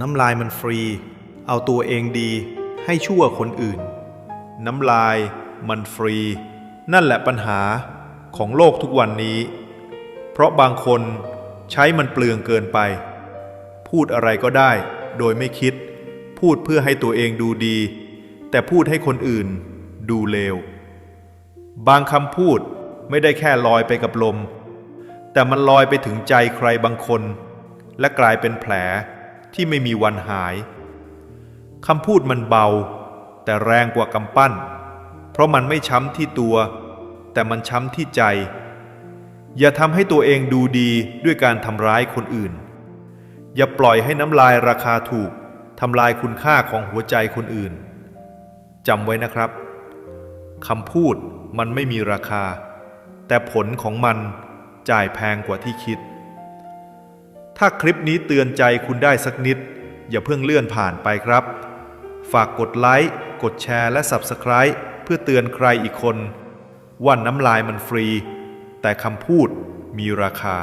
น้ำลายมันฟรี เอาตัวเองดีให้ชั่วคนอื่น น้ำลายมันฟรี นั่นแหละปัญหาของโลกทุกวันนี้ เพราะบางคนใช้มันเปลืองเกินไป พูดอะไรก็ได้โดยไม่คิด พูดเพื่อให้ตัวเองดูดี แต่พูดให้คนอื่นดูเลว บางคำพูดไม่ได้แค่ลอยไปกับลม แต่มันลอยไปถึงใจใครบางคน และกลายเป็นแผล ที่ไม่มีวันหายคำพูดมันเบา แต่แรงกว่ากำปั้น เพราะมันไม่ช้ำที่ตัว แต่มันช้ำที่ใจ อย่าทำให้ตัวเองดูดีด้วยการทำร้ายคนอื่น อย่าปล่อยให้น้ำลายราคาถูกทำลายคุณค่าของหัวใจคนอื่นจำไว้นะครับคำพูดมันไม่มีราคา แต่ผลของมันจ่ายแพงกว่าที่คิด ถ้าคลิปนี้เตือนใจคุณได้สักนิด อย่าเพิ่งเลื่อนผ่านไปครับ ฝากกดไลค์ กดแชร์และ Subscribe เพื่อเตือนใครอีกคนว่าน้ำลายมันฟรี แต่คำพูดมีราคา